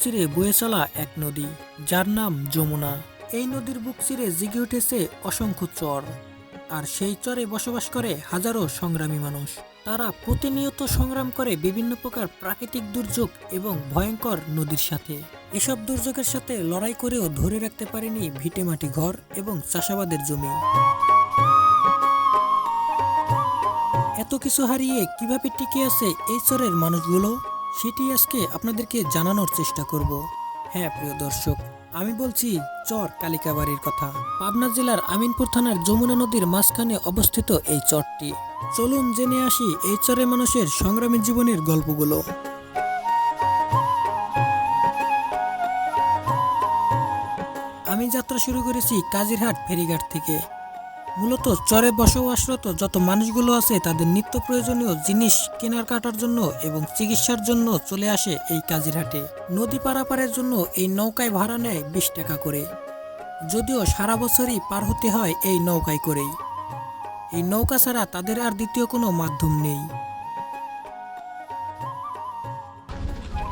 চিরে বয়ে চলা এক নদী, যার নাম যমুনা। এই নদীর বুক চিরে জেগে উঠেছে অসংখ্য চর, আর সেই চরে বসবাস করে হাজারো সংগ্রামী মানুষ। তারা প্রতিনিয়ত সংগ্রাম করে বিভিন্ন প্রকার প্রাকৃতিক দুর্যোগ এবং ভয়ঙ্কর নদীর সাথে। এসব দুর্যোগের সাথে লড়াই করেও ধরে রাখতে পারেনি ভিটেমাটি ঘর এবং চাষাবাদের জমি। এত কিছু হারিয়ে কীভাবে টিকে আছে এই চরের মানুষগুলো? সেটি আজকে আপনাদেরকে জানানোর চেষ্টা করব। হ্যাঁ প্রিয় দর্শক, আমি বলছি চর কালিকাবাড়ির কথা। পাবনা জেলার আমিনপুর থানার যমুনা নদীর মাঝখানে অবস্থিত এই চরটি। চলুন জেনে আসি এই চরের মানুষের সংগ্রামী জীবনের গল্পগুলো। আমি যাত্রা শুরু করেছি কাজিরহাট ফেরিঘাট থেকে। মূলত চরে বসবাসরত যত মানুষগুলো আছে তাদের নিত্য প্রয়োজনীয় জিনিস কেনার কাটার জন্য এবং চিকিৎসার জন্য চলে আসে এই কাজিরহাটে নদী পারাপারের জন্য এই নৌকায় ভাড়া নেয় বিশ টাকা করে। যদিও সারা বছরই পার হতে হয় এই নৌকায় করেই। এই নৌকা ছাড়া তাদের আর দ্বিতীয় কোনো মাধ্যম নেই।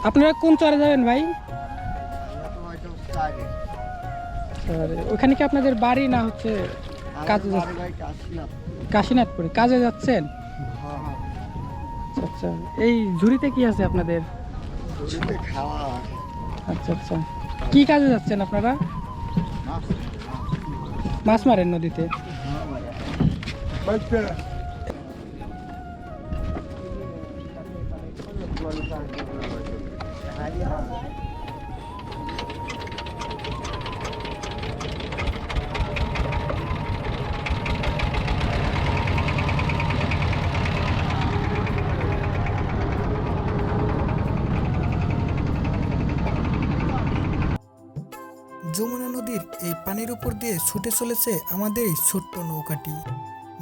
আপনারা কোন চরে যাবেন ভাই? ওখানে কি আপনাদের বাড়ি না হচ্ছে কাজে কাশীনাথপুরে। কাজে যাচ্ছেন? আচ্ছা আচ্ছা। এই ঝুড়িতে কি আছে আপনাদের? আচ্ছা আচ্ছা। কি কাজে যাচ্ছেন আপনারা? মাছ মারেন। নদীতে? ছুটে চলেছে আমাদের এই ছোট্ট নৌকাটি।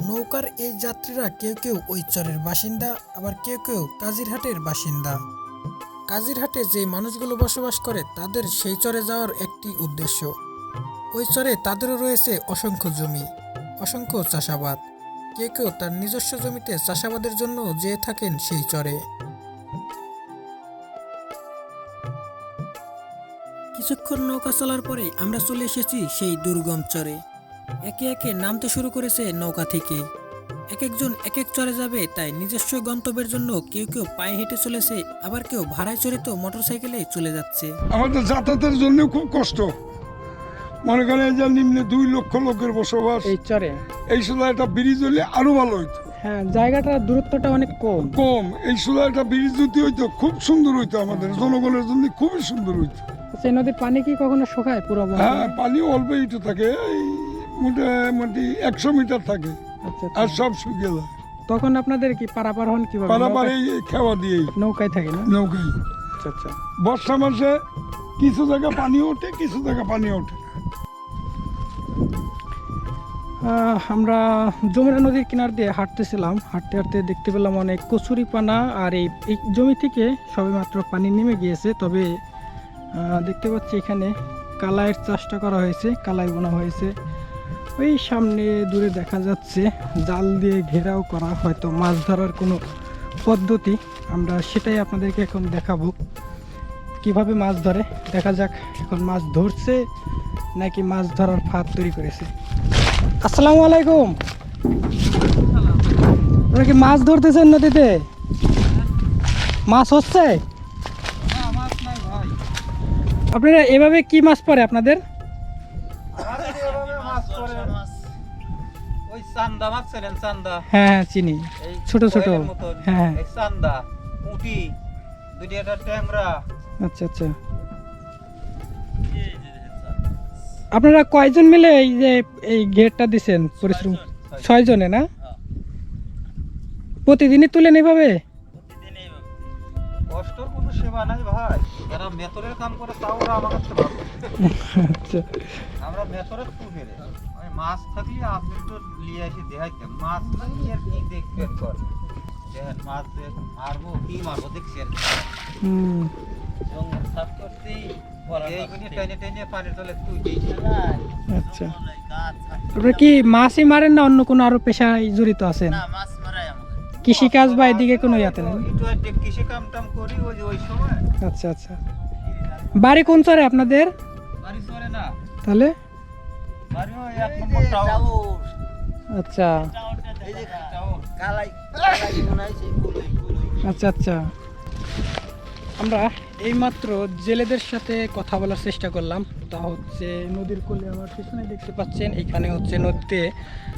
নৌকার এই যাত্রীরা কেউ কেউ ওই চরের বাসিন্দা, আবার কেউ কেউ কাজিরহাটের বাসিন্দা। কাজিরহাটে যে মানুষগুলো বসবাস করে, তাদের সেই চরে যাওয়ার একটি উদ্দেশ্য। ওই চরে তাদেরও রয়েছে অসংখ্য জমি, অসংখ্য চাষাবাদ। কেউ কেউ তার নিজস্ব জমিতে চাষাবাদের জন্য যেয়ে থাকেন সেই চরে। কিছুক্ষণ নৌকা চলার পরে আমরা চলে এসেছি সেই দুর্গম চরে। একে একে নামতে শুরু করেছে নৌকা থেকে। এক একজন এক এক চরে যাবে তাই নিজস্ব গন্তব্যের জন্য কেউ কেউ পায়ে হেঁটে চলেছে আবার কেউ ভাড়ায় চড়িত মোটরসাইকেলে চলে যাচ্ছে। আমাদের যাতায়াতের জন্য খুব কষ্ট। মনে করেন যে নিম্নে দুই লক্ষ লোকের বসবাস। এই চরে। এই সময় একটা ব্রিজ হলে আরও ভালো হইতো। হ্যাঁ জায়গাটার দূরত্বটা অনেক কম। কম। এই সময় একটা ব্রিজ যদি হইতো খুব সুন্দর হইতো আমাদের। জনগণের জন্য খুবই সুন্দর হইতো। আচ্ছা, এই নদীর পানি কি কখনো শুকায় পুরো হ্যাঁ পানি অল্প একটু থাকে এই মোটামুটি একশো মিটার থাকে আচ্ছা আর আচ্ছা। সব শুকিয়ে যায়। তখন আপনাদের কি পারাপার হন কীভাবে? পারাপারে নৌকায়- খেওয়া দিয়েই। নৌকায় থাকে না? নৌকায়। আচ্ছা আচ্ছা। বর্ষা মাসে কিছু জায়গা পানি ওঠে কিছু জায়গা পানি ওঠে আমরা যমুনা নদীর কিনার দিয়ে হাঁটতেছিলাম। হাঁটতে হাঁটতে দেখতে পেলাম অনেক কচুরি পানা আর এই এই জমি থেকে সবেমাত্র পানি নেমে গিয়েছে। তবে দেখতে পাচ্ছি এখানে কালাইয়ের চাষটা করা হয়েছে, কালাই বোনা হয়েছে। ওই সামনে দূরে দেখা যাচ্ছে জাল দিয়ে ঘেরাও করা, হয়তো মাছ ধরার কোনো পদ্ধতি। আমরা সেটাই আপনাদেরকে এখন দেখাবো। কীভাবে মাছ ধরে? দেখা যাক, এখন মাছ ধরছে নাকি মাছ ধরার ফাঁদ তৈরি করেছে। আসসালামু আলাইকুম। আপনারা কি মাছ ধরতেছেন নদীতে? মাছ হচ্ছে? আপনারা এভাবে কি মাছ পড়ে আপনাদের? হ্যাঁ হ্যাঁ চিনি। ছোট ছোট। হ্যাঁ চান্দা উটি দুটি একটা ট্যাংরা। আচ্ছা আচ্ছা। আপনারা কয়জন মিলে এই যে এই গেটটা দিছেন? পরিশ্রম। ছয় জনে না? হ্যাঁ। প্রতিদিনই তুলেন এইভাবে কষ্টর কোনো সেবা নাই ভাই? যারা মেথরের কাম করে তাও ওরা আমার কাছে ভালো আচ্ছা। আমরা মেথরের তুলে মাছ থাকলে আপনি তো নিয়ে এসে দেখাইতেন। মাছ নাই আর কি দেখবেন কর দেখেন মাছ মারবো কি মারবো দেখছি আর হুম। জঙ্গল সাফ করতেই এইগুলি টেনে টেনে পানির তলে তুই আচ্ছা। আপনারা কি মাছই মারেন না অন্য কোনো আরও পেশায় জড়িত আছেন? মাছ মারাই আমাদের কৃষিকাজ বা এদিকে কোনো ইয়াতে নেই? একটু কৃষি কাম টাম করি ওই ওই সময়। আচ্ছা আচ্ছা। বাড়ি কোন চরে আপনাদের? বাড়ি চলে না। তাহলে? বাড়ি ওই এক নম্বর টাউন। আচ্ছা। আচ্ছা আচ্ছা। আমরা এইমাত্র জেলেদের সাথে কথা বলার চেষ্টা করলাম। তা হচ্ছে নদীর কোলে আমার পিছনে দেখতে পাচ্ছেন এখানে হচ্ছে নদীতে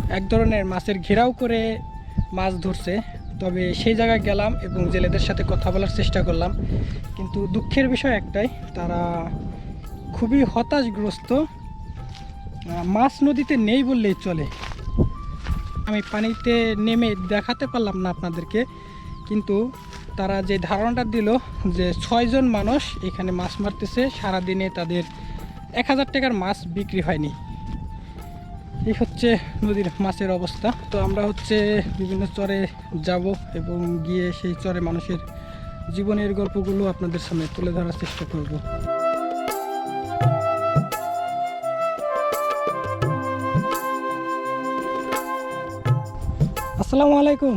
এক ধরনের মাছের ঘেরাও করে মাছ ধরছে। তবে সেই জায়গায় গেলাম এবং জেলেদের সাথে কথা বলার চেষ্টা করলাম। কিন্তু দুঃখের বিষয় একটাই, তারা খুবই হতাশগ্রস্ত। মাছ নদীতে নেই বললেই চলে। আমি পানিতে নেমে দেখাতে পারলাম না আপনাদেরকে, কিন্তু তারা যে ধারণাটা দিল যে ছয়জন মানুষ এখানে মাছ মারতেছে, সারাদিনে তাদের এক হাজার টাকার মাছ বিক্রি হয়নি। এই হচ্ছে নদীর মাছের অবস্থা। তো আমরা হচ্ছে বিভিন্ন চরে যাব এবং গিয়ে সেই চরে মানুষের জীবনের গল্পগুলো আপনাদের সামনে তুলে ধরার চেষ্টা করব। আসসালামু আলাইকুম।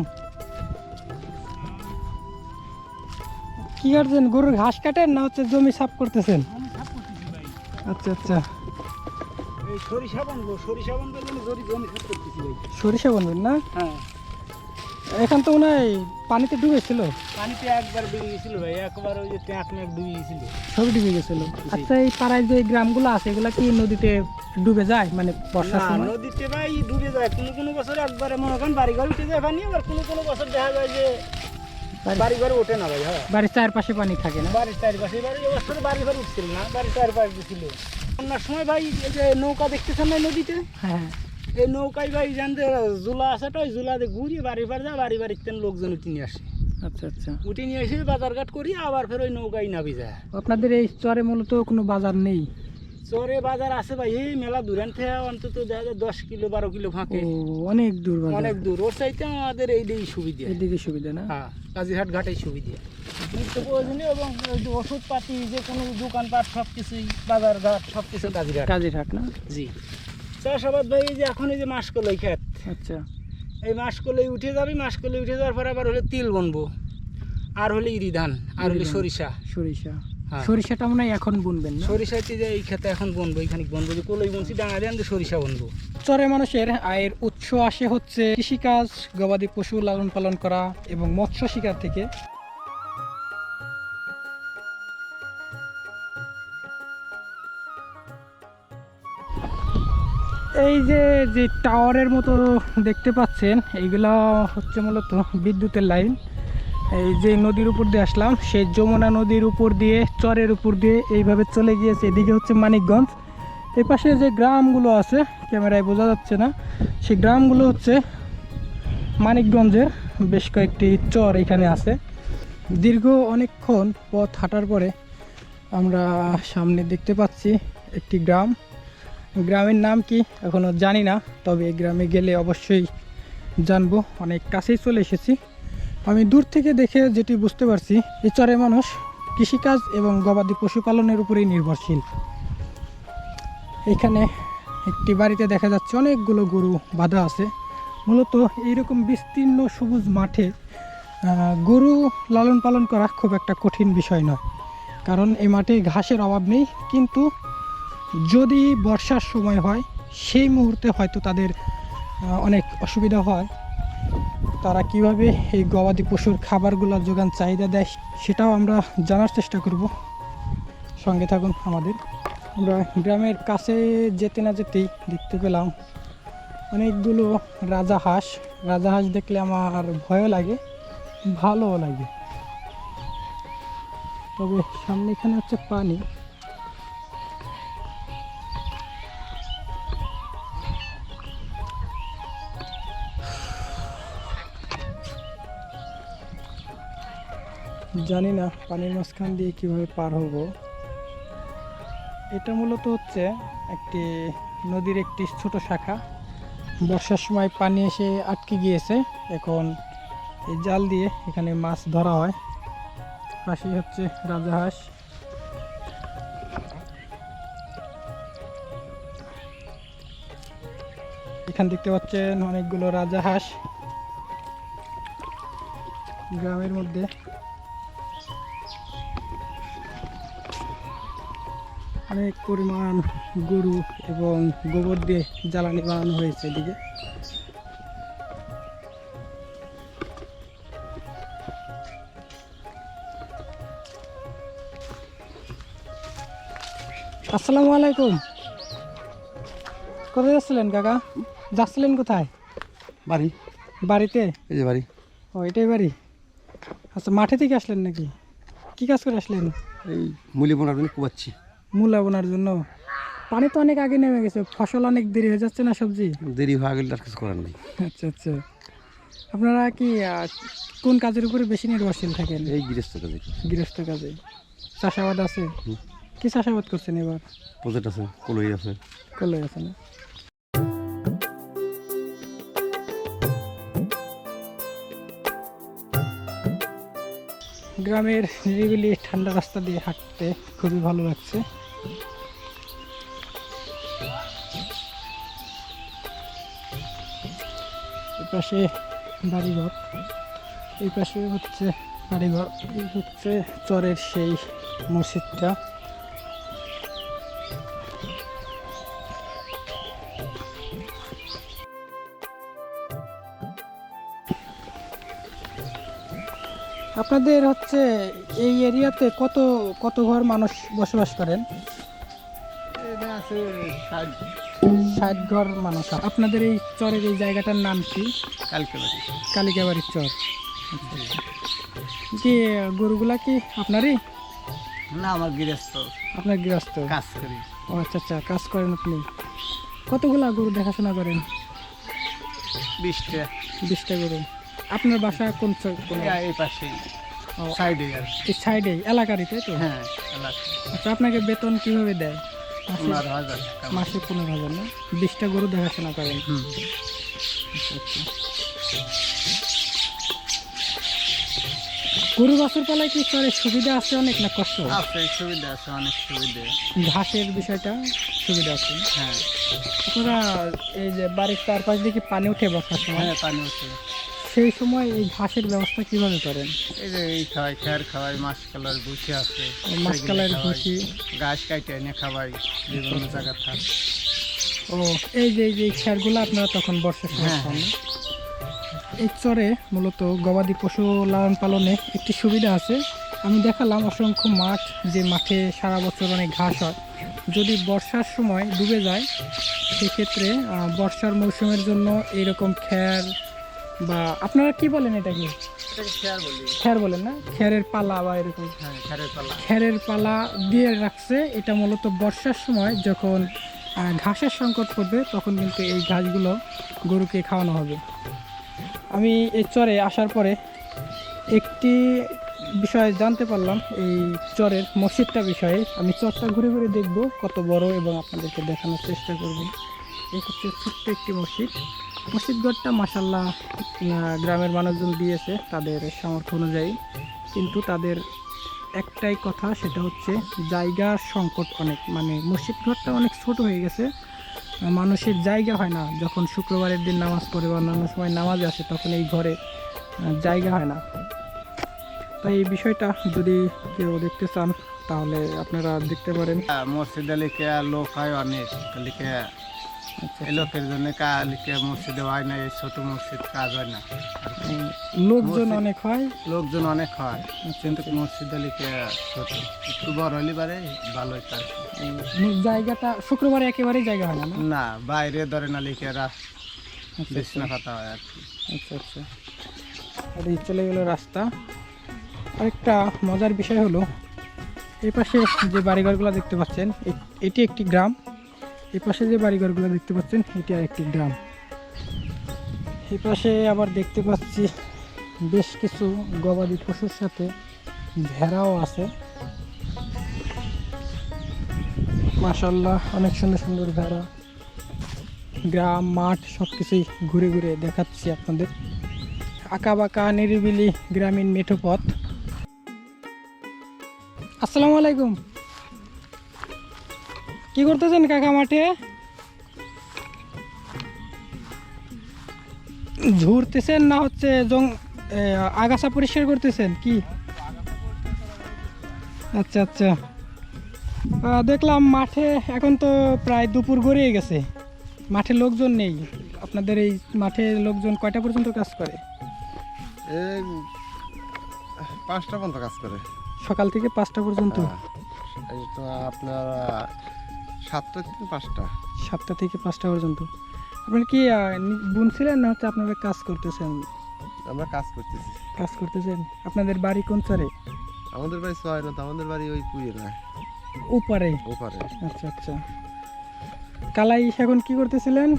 কি করছেন? গরুর ঘাস কাটেন না হচ্ছে জমি সাফ করতেছেন? আচ্ছা আচ্ছা। সরিষা বানবো সরিষা বানবার জন্য জরি জমি করতেছি সরিষা বলবেন না? হ্যাঁ। এখন তো মনে হয় পানিতে ডুবেছিল পানিতে একবার ডুবে গেছিল ভাই একবার ওই যে ট্যাঁক ম্যাক ডুবে গেছিল। সব ডুবে গেছিল। আচ্ছা এই পাড়ায় যে গ্রামগুলো আছে এগুলো কি নদীতে ডুবে যায় মানে বর্ষার সময়? নদীতে ভাই ডুবে যায়। কোনো কোনো বছর একবারে মনে করেন বাড়ি ঘর উঠে যায় পানি আবার কোনো কোনো বছর দেখা যায় যে বাড়ি- বাড়ি ঘরে ওঠে না ভাই হ্যাঁ। বাড়ির চারপাশে পানি থাকে না? বাড়ির চারপাশে বাড়ি এবছর বাড়ি ঘর উঠছিল না বাড়ির চারপাশ দিছিল। বন্যার সময় ভাই এই যে নৌকা দেখতেছেন না নদীতে? হ্যাঁ। এই নৌকায় ভাই জানতে জুলা আছে ওই জুলাতে ঘুরি বাড়ি বাড়ি যায় বাড়ি বাড়িতে লোকজন উঠে নিয়ে আসে। আচ্ছা আচ্ছা। উঠে নিয়ে এসে বাজারঘাট করি আবার ফের ওই নৌকায় নাবি যায়। আপনাদের এই চরে মূলত কোনো বাজার নেই? চরে বাজার আছে ভাই এই মেলা দূরান থেকে অন্তত দেখা যায় দশ কিলো বারো কিলো ফাঁকে। অনেক দূর অনেক দূর। ওর চাইতে আমাদের এইটাই সুবিধা। এদিকে সুবিধা না? হ্যাঁ। কাজীরহাট ঘাটেই সুবিধা। নিত্য প্রয়োজনীয় এবং ওষুধ পাতি ওষুধপাতি যে কোনো দোকানপাট সব কিছুই বাজার ঘাট সব কিছু কাজীরহাট। কাজিরহাট না? জি। চাষাবাদ ভাই এই যে এখন এই যে মাসকলাই খেত আচ্ছা। এই মাসকলাই উঠে যাবে মাসকলাই উঠে যাওয়ার পর আবার হলে তিল বনবো। আর হলে ইরি ধান আর হলে সরিষা। সরিষা। সরিষাটা মনে হয় এখন বুনবেন না? সরিষাতে যে এই খেতে এখন বনবো এখানে বনবো? যে কলই বনছি ডাঙা দেন যে সরিষা বনবো। চরে মানুষের আয়ের উৎস আসে হচ্ছে কৃষিকাজ গবাদি পশু লালন পালন করা এবং মৎস্য শিকার থেকে। এই যে যে টাওয়ারের মতো দেখতে পাচ্ছেন এইগুলা হচ্ছে মূলত বিদ্যুতের লাইন এই যে নদীর উপর দিয়ে আসলাম, সেই যমুনা নদীর উপর দিয়ে, চরের উপর দিয়ে এইভাবে চলে গিয়েছে। এদিকে হচ্ছে মানিকগঞ্জ। এই পাশে যে গ্রামগুলো আছে, ক্যামেরায় বোঝা যাচ্ছে না, সেই গ্রামগুলো হচ্ছে মানিকগঞ্জের বেশ কয়েকটি চর এখানে আছে। দীর্ঘ অনেকক্ষণ পথ হাঁটার পরে আমরা সামনে দেখতে পাচ্ছি একটি গ্রাম। গ্রামের নাম কি এখনও জানি না, তবে গ্রামে গেলে অবশ্যই জানব। অনেক কাছেই চলে এসেছি। আমি দূর থেকে দেখে যেটি বুঝতে পারছি এই চরে মানুষ কৃষিকাজ এবং গবাদি পশুপালনের উপরেই নির্ভরশীল। এখানে একটি বাড়িতে দেখা যাচ্ছে অনেকগুলো গরু বাঁধা আছে। মূলত এইরকম বিস্তীর্ণ সবুজ মাঠে গরু লালন পালন করা খুব একটা কঠিন বিষয় নয়। কারণ এই মাঠে ঘাসের অভাব নেই, কিন্তু যদি বর্ষার সময় হয়, সেই মুহূর্তে হয়তো তাদের অনেক অসুবিধা হয়। তারা কীভাবে এই গবাদি পশুর খাবারগুলোর যোগান চাহিদা দেয় সেটাও আমরা জানার চেষ্টা করব। সঙ্গে থাকুন আমাদের। আমরা গ্রামের কাছে যেতে না যেতেই দেখতে পেলাম অনেকগুলো রাজা হাঁস। রাজা হাঁস দেখলে আমার ভয়ও লাগে, ভালোও লাগে। তবে সামনে এখানে হচ্ছে পানি। জানি না পানির মাঝখান দিয়ে কীভাবে পার হব। এটা মূলত হচ্ছে একটি নদীর একটি ছোট শাখা। বর্ষার সময় পানি এসে আটকে গিয়েছে। এখন এই জাল দিয়ে এখানে মাছ ধরা হয়। পাশে হচ্ছে রাজাহাঁস এখান দেখতে পাচ্ছেন অনেকগুলো রাজাহাঁস গ্রামের মধ্যে অনেক পরিমাণ গরু এবং গোবর দিয়ে জ্বালানি বানানো হয়েছে এদিকে। আসসালামু আলাইকুম। কোথায় যাচ্ছিলেন কাকা? যাচ্ছিলেন কোথায়? বাড়ি। বাড়িতে? এই যে বাড়ি। ও এটাই বাড়ি। আচ্ছা মাঠে থেকে আসলেন নাকি? কি কাজ করে আসলেন? এই মুলি বোনার জন্য কুবাচ্ছি। মূলা বোনার জন্য। পানি তো অনেক আগে নেমে গেছে ফসল অনেক দেরি হয়ে যাচ্ছে না সবজি? দেরি হয়ে গেলে আর কিছু করার নেই। আচ্ছা আচ্ছা। আপনারা কি কোন কাজের উপরে বেশি নির্ভরশীল থাকেন? এই গৃহস্থ কাজে। গৃহস্থ কাজে। চাষাবাদ আছে? কি চাষাবাদ করছেন এবার? প্রজেক্ট আছে কলই আছে। করলে আছে না? গ্রামের নিরিবিলি ঠান্ডা রাস্তা দিয়ে হাঁটতে খুবই ভালো লাগছে। পাশে বাড়িঘর। এই পাশে হচ্ছে বাড়িঘর, এই হচ্ছে চরের সেই মসজিদটা। আপনাদের হচ্ছে এই এরিয়াতে কত কত ঘর মানুষ বসবাস করেন? ষাট ঘর মানুষ আপনাদের এই চরের এই জায়গাটার নাম কি? কালকে বাড়ি কালিকাবাড়ির চর। কি গরুগুলা কি আপনারই? না আমার গৃহস্থ। আপনার গৃহস্থ? কাজ করি। ও আচ্ছা আচ্ছা কাজ করেন আপনি। কতগুলা গরু দেখাশোনা করেন? বিশটা। বিশটা গরু। আপনার বাসা কোন কোন এই পাশে। সাইডে আর সাইডে এলাকারই তাই তো? হ্যাঁ আচ্ছা আপনাকে বেতন কীভাবে দেয়? মাসে- পনেরো হাজার না? বিশটা গরু দেখাশোনা করেন। গরু বাছুর পালায় কি চরে সুবিধা আছে অনেক না কষ্ট? আছে সুবিধা আছে অনেক সুবিধা। ঘাসের বিষয়টা সুবিধা আছে? হ্যাঁ। আপনারা এই যে বাড়ির চারপাশ দিয়ে কি পানি উঠে বসার সময়? হ্যাঁ পানি আছে সেই সময় এই ঘাসের ব্যবস্থা কীভাবে করেন? এই যে এই খাওয়াই খেয়ার খাওয়াই মাছ কালার ভুসি আছে। মাছ কালার। ভুসি গাছ কাটে এনে খাওয়াই বিভিন্ন জায়গা থাক ও এই যে এই যে খেরগুলো আপনারা তখন বর্ষার সময় হ্যাঁ, খান। এই চরে মূলত গবাদি পশু লালন পালনে একটি সুবিধা আছে। আমি দেখালাম অসংখ্য মাঠ যে মাঠে সারা বছর অনেক ঘাস হয়। যদি বর্ষার সময় ডুবে যায় সেক্ষেত্রে বর্ষার মৌসুমের জন্য এইরকম খ্যার বা আপনারা কি বলেন এটা কি এটাকে খ্যার বলেন না? খ্যারের পালা বা এরকম। খেয়ারের পালা। দিয়ে রাখছে। এটা মূলত বর্ষার সময় যখন ঘাসের সংকট পড়বে তখন কিন্তু এই ঘাসগুলো গরুকে খাওয়ানো হবে। আমি এই চরে আসার পরে একটি বিষয়ে জানতে পারলাম। এই চরের মসজিদটা বিষয়ে। আমি চরটা ঘুরে ঘুরে দেখব কত বড় এবং আপনাদেরকে দেখানোর চেষ্টা করব। এই হচ্ছে ছোট্ট একটি মসজিদ। মসজিদ ঘরটা মাসাল্লাহ গ্রামের মানুষজন দিয়েছে তাদের সামর্থ্য অনুযায়ী। কিন্তু তাদের একটাই কথা, সেটা হচ্ছে জায়গার সংকট অনেক। মানে মসজিদ ঘরটা অনেক ছোট হয়ে গেছে, মানুষের জায়গা হয় না। যখন শুক্রবারের দিন নামাজ পড়ে বা অন্যান্য সময় নামাজ আসে, তখন এই ঘরে জায়গা হয় না। তাই এই বিষয়টা যদি কেউ দেখতে চান, তাহলে আপনারা দেখতে পারেন। মসজিদে লিখে লোক হয় অনেক। লিখে লোকের জন্য কা লিখে মসজিদে হয় না এই ছোট মসজিদ কাজ হয় না। লোকজন অনেক হয়? লোকজন অনেক হয়। আচ্ছা, কিন্তু মসজিদে লিখে ছোট। একটু বড় হলে পারে ভালোই উম, জায়গাটা শুক্রবারে একেবারেই জায়গা হয় না না? বাইরে ধরে না লিখে রাস আচ্ছা, বিছনা পাতা হয় আর কি। আচ্ছা আচ্ছা। আর এই চলে গেল রাস্তা। আরেকটা মজার বিষয় হলো এই পাশে যে বাড়িঘরগুলো দেখতে পাচ্ছেন এটি একটি গ্রাম। এই পাশে যে বাড়িঘরগুলো দেখতে পাচ্ছেন, এটি আর একটি গ্রাম। এই পাশে আবার দেখতে পাচ্ছি বেশ কিছু গবাদি পশুর সাথে ভেড়াও আছে। মাশাল্লাহ অনেক সুন্দর সুন্দর ভেড়া। গ্রাম, মাঠ সব কিছুই ঘুরে ঘুরে দেখাচ্ছি আপনাদের। আঁকা বাঁকা নিরিবিলি গ্রামীণ মেঠো পথ আসসালামু আলাইকুম। কি করতেছেন কাকা মাঠে? ঝুরতেছেন না হচ্ছে জং আগাছা পরিষ্কার করতেছেন কি? আচ্ছা আচ্ছা। দেখলাম মাঠে এখন তো প্রায় দুপুর গড়িয়ে গেছে। মাঠে লোকজন নেই। আপনাদের এই মাঠে লোকজন কয়টা পর্যন্ত কাজ করে? পাঁচটা পর্যন্ত কাজ করে। সকাল থেকে পাঁচটা পর্যন্ত? আপনার আহ, সাতটা থেকে পাঁচটা। সাতটা থেকে পাঁচটা পর্যন্ত। আপনার কি বুনছিলেন না হচ্ছে আপনারা কাজ করতেছেন? আমরা কাজ করতেছি। কাজ করতেছেন? আপনাদের বাড়ি কোন চরে? আমাদের বাড়ি ছয় না আমাদের বাড়ি ওই কুড়িয়ে না। উপরে ওপারে। আচ্ছা আচ্ছা। কালাই এখন কি করতেছিলেন?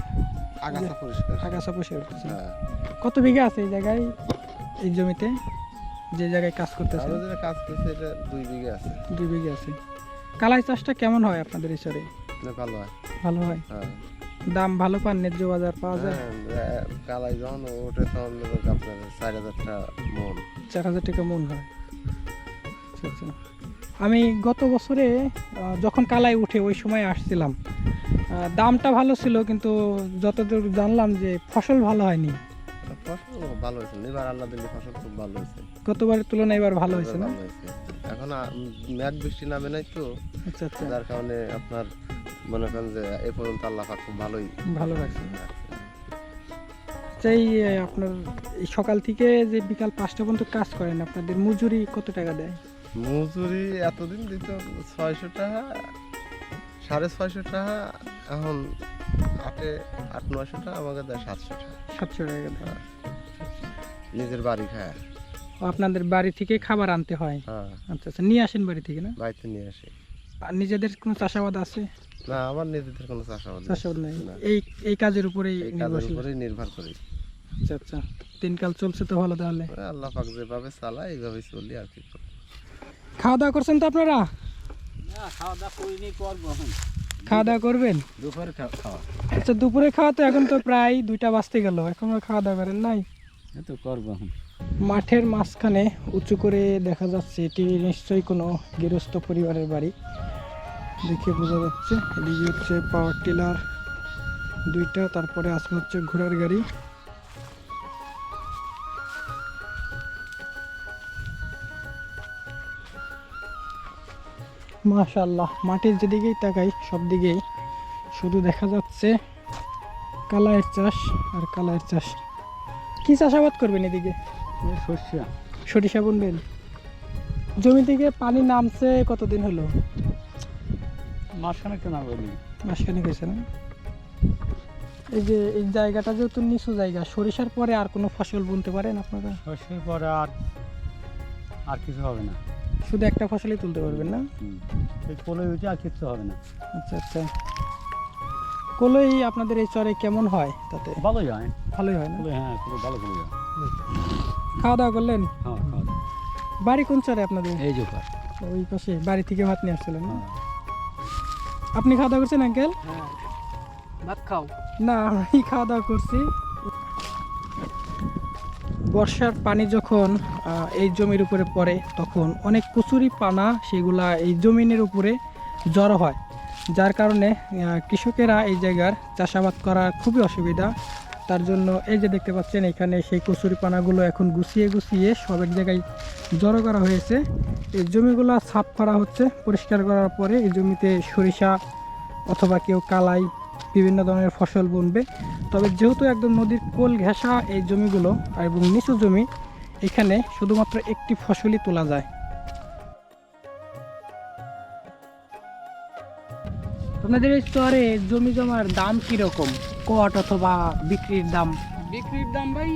আগাছা পরিষ্কার। আগাছা করতেছিলেন হ্যাঁ। কত বিঘা আছে এই জায়গায় এই জমিতে? যে জায়গায় কাজ যেটা কাজ করছি এটা দুই বিঘা আছে। দুই বিঘা আছে। কালাই চাষটা কেমন হয় আপনাদের না ভালো হয়। ভালো হয়? হ্যাঁ। দাম ভালো পান ন্যায্য বাজার পাওয়া যায়? হ্যাঁ, কালাই যখন ওঠে তখন আপনার চার হাজার টাকা মন। চার হাজার টাকা মন হয়। আচ্ছা আচ্ছা। আমি গত বছরে যখন কালাই উঠে ওই সময় আসছিলাম দামটা ভালো ছিল কিন্তু যতদূর জানলাম যে ফসল ভালো হয়নি। ফসল ভালো হয়েছে এবার আল্লাহ দিল্লি ফসল খুব ভালো হয়েছে। গতবারের তুলনায় এবার ভালো হয়েছে না? এখন মেঘ বৃষ্টি নামে নাই তো। আচ্ছা আচ্ছা। যার কারণে আপনার মনে করেন যে এ পর্যন্ত আল্লাহ খুব ভালোই ভালো লাগছে সেই আপনার সকাল থেকে যে বিকাল পাঁচটা পর্যন্ত কাজ করেন আপনাদের মজুরি কত টাকা দেয়? মজুরি এতদিন দিত ছয়শো টাকা সাড়ে ছয়শো টাকা এখন আটে আট নয়শো টাকা আমাকে দেয় সাতশো টাকা। সাতশো টাকা দেয়। নিজের বাড়ি খায়। আপনাদের বাড়ি থেকে খাবার আনতে হয়। হ্যাঁ। আচ্ছা আচ্ছা নিয়ে আসেন বাড়ি থেকে না? বাড়িতে নিয়ে আসি। আর নিজেদের কোনো চাষাবাদ আছে? না আমার নিজেদের কোনো চাষাবাদ চাষাবাদ নেই। এই এই কাজের উপরেই এই কাজের নির্ভরশীল? উপরেই নির্ভর করি। আচ্ছা আচ্ছা দিনকাল চলছে তো ভালো তাহলে? আল্লাহ পাক যেভাবে চালায় এইভাবে চলি আর কি। খাওয়া দাওয়া করছেন তো আপনারা? না খাওয়া দাওয়া করিনি করব এখন। খাওয়া দাওয়া করবেন? দুপুরে খাওয়া। আচ্ছা দুপুরে খাওয়া তো এখন তো প্রায় দুইটা বাজতে গেল। এখনও খাওয়া দাওয়া করেন নাই? তো করব এখন। মাঠের মাঝখানে উঁচু করে দেখা যাচ্ছে এটি নিশ্চয়ই কোনো গৃহস্থ পরিবারের বাড়ি। দেখে বোঝা যাচ্ছে, এদিকে হচ্ছে পাওয়ার টিলার দুইটা, তারপরে আসলে হচ্ছে ঘোড়ার গাড়ি। মাশাল্লাহ মাটির যেদিকেই তাকাই সব দিকেই শুধু দেখা যাচ্ছে কালায়ের চাষ আর কালায়ের চাষ। কি চাষাবাদ করবেন এদিকে? সর্ষা সরিষা বুনবেন? জমি থেকে পানি নামছে কতদিন হলো? মাঝখানে কেনা বলি মাসখানেক হয়েছে না? এই যে এই জায়গাটা যেহেতু নিচু জায়গা সরিষার পরে আর কোনো ফসল বুনতে পারেন আপনারা? সর্ষের পরে আর আর কিছু হবে না। শুধু একটা ফসলই তুলতে পারবেন না? এই কোলে উঠে আর কিছু হবে না। আচ্ছা আচ্ছা। কলই আপনাদের এই চরে কেমন হয় তাতে? ভালোই হয়। ভালোই হয় না? হ্যাঁ কোলে ভালো করে যায় খাওয়া দাওয়া করলেন? হ্যাঁ খাওয়া দাওয়া। বাড়ি কোন চরে আপনাদের? এই যে ওই পাশে বাড়ি থেকে ভাত নিয়ে আসছিলেন আপনি খাওয়া দাওয়া করছেন আঙ্কেল? ভাত খাও। না আমি খাওয়া দাওয়া করছি। বর্ষার পানি যখন এই জমির উপরে পড়ে তখন অনেক কচুরি পানা সেগুলা এই জমিনের উপরে জড়ো হয়। যার কারণে আহ, কৃষকেরা এই জায়গার চাষাবাদ করা খুবই অসুবিধা। তার জন্য এই যে দেখতে পাচ্ছেন, এখানে সেই কচুরি পানাগুলো এখন গুছিয়ে গুছিয়ে সব এক জায়গায় জড়ো করা হয়েছে। এই জমিগুলো সাফ করা হচ্ছে, পরিষ্কার করার পরে এই জমিতে সরিষা অথবা কেউ কালাই, বিভিন্ন ধরনের ফসল বুনবে। তবে যেহেতু একদম নদীর কোল ঘেঁষা এই জমিগুলো এবং নিচু জমি, এখানে শুধুমাত্র একটি ফসলই তোলা যায়। আপনাদের এই চরে জমি জমার দাম কীরকম? কট অথবা বিক্রির দাম? বিক্রির দাম ভাই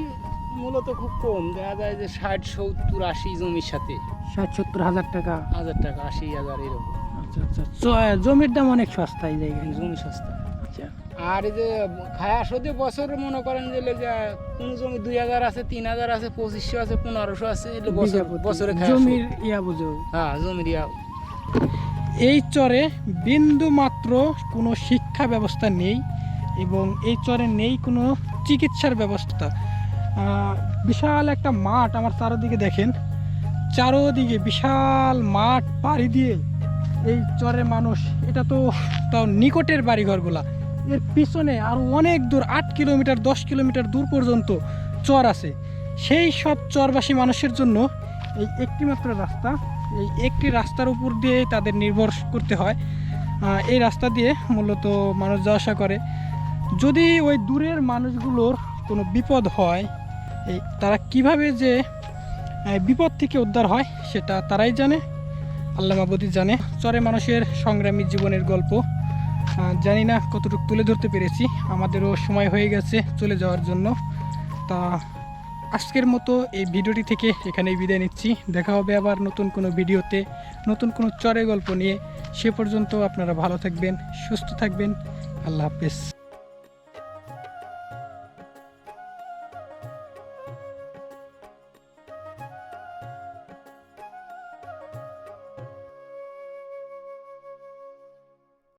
মূলত খুব কম। দেখা যায় যে ষাট সত্তর আশি জমির সাথে। ষাট সত্তর হাজার টাকা? হাজার টাকা আশি হাজার এরকম। আচ্ছা আচ্ছা। জমির দাম অনেক সস্তা এই জায়গায়? জমি সস্তা। আচ্ছা। আর এই যে খায়া সদে বছর মনে করেন যে কোন জমি দুই হাজার আছে তিন হাজার আছে পঁচিশশো আছে পনেরোশো আছে। বছরে জমির ইয়া বুঝো। হ্যাঁ জমির ইয়া। এই চরে বিন্দু মাত্র কোনো শিক্ষা ব্যবস্থা নেই এবং এই চরে নেই কোনো চিকিৎসার ব্যবস্থা। বিশাল একটা মাঠ আমার চারোদিকে দেখেন। চারোদিকে বিশাল মাঠ পাড়ি দিয়ে এই চরের মানুষ, এটা তো তাও নিকটের বাড়িঘরগুলা। এর পিছনে আরও অনেক দূর, আট কিলোমিটার, দশ কিলোমিটার দূর পর্যন্ত চর আছে। সেই সব চরবাসী মানুষের জন্য এই একটিমাত্র রাস্তা এই একটি রাস্তার উপর দিয়ে তাদের নির্ভর করতে হয়। এই রাস্তা দিয়ে মূলত মানুষ যাওয়া আসা করে। যদি ওই দূরের মানুষগুলোর কোনো বিপদ হয়, এই তারা কীভাবে যে বিপদ থেকে উদ্ধার হয় সেটা তারাই জানে। আল্লাহ মাবুদি জানে। চরে মানুষের সংগ্রামী জীবনের গল্প। জানি না কতটুকু তুলে ধরতে পেরেছি। আমাদেরও সময় হয়ে গেছে চলে যাওয়ার জন্য। তা আজকের মতো এই ভিডিওটি থেকে এখানে বিদায় নিচ্ছি। দেখা হবে আবার নতুন কোনো ভিডিওতে, নতুন কোনো চরে গল্প নিয়ে। সে পর্যন্ত আপনারা ভালো থাকবেন, সুস্থ থাকবেন। আল্লাহ হাফেজ।